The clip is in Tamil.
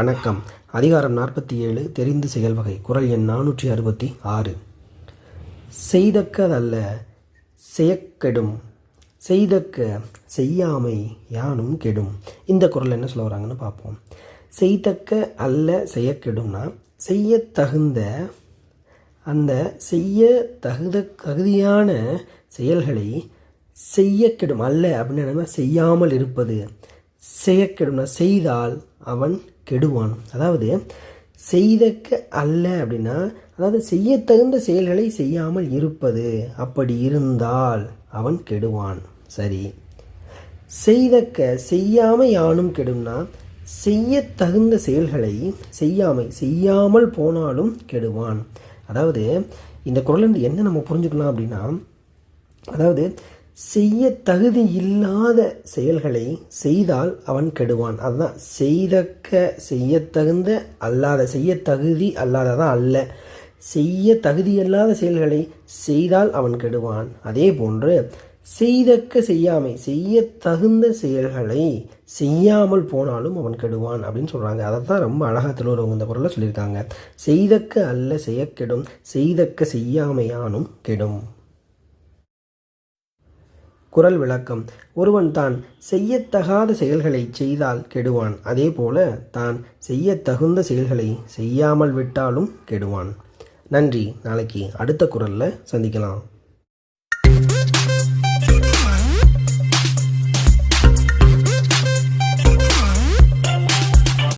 வணக்கம். அதிகாரம் நாற்பத்தி ஏழு தெரிந்து செயல்வகை குரல் எண் நானூற்றி அறுபத்தி ஆறு. செய்தக்கதல்ல செயக்கெடும் செய்தக்க செய்யாமை யானும் கெடும். இந்த குரல் என்ன சொல்ல வராங்கன்னு பார்ப்போம். செய்தக்க அல்ல செய்யக்கெடும்னா செய்ய தகுந்த அந்த செய்ய தகுத தகுதியான செயல்களை செய்யக்கெடும். அல்ல அப்படின்னு செய்யாமல் இருப்பது. செய்யக்கெடும்னா செய்தால் அவன் கெடுவான். அதாவது செய்தக்க அல்ல அப்படின்னா அதாவது செய்ய தகுந்த செயல்களை செய்யாமல் இருப்பது. அப்படி இருந்தால் அவன் கெடுவான். சரி. செய்தக்க செய்யாமை யானும் கெடும்னா செய்ய தகுந்த செயல்களை செய்யாமை செய்யாமல் போனாலும் கெடுவான். அதாவது இந்த குரல் என்ன நம்ம புரிஞ்சுக்கலாம் அப்படின்னா அதாவது செய்ய தகுதி இல்லாத செயல்களை செய்தால் அவன் கெடுவான். அதுதான் செய்தக்க செய்ய தகுந்த அல்லாத செய்ய தகுதி அல்லாததான் அல்ல. செய்ய தகுதியல்லாத செயல்களை செய்தால் அவன் கெடுவான். அதே போன்று செய்தக்க செய்யாமை செய்ய தகுந்த செயல்களை செய்யாமல் போனாலும் அவன் கெடுவான் அப்படின்னு சொல்கிறாங்க அதை தான் ரொம்ப அழகாக திருவள்ளுவர் இந்த குரலில் சொல்லியிருக்காங்க. செய்தக்க அல்ல செய்யக்கெடும் செய்தக்க செய்யாமையானும் கெடும். குரல் விளக்கம். ஒருவன் தான் செய்யத்தகாத செயல்களை செய்தால் கெடுவான். அதே போல தான் செய்ய தகுந்த செயல்களை செய்யாமல் விட்டாலும் கெடுவான். நன்றி. நாளைக்கு அடுத்த குரலில் சந்திக்கலாம்.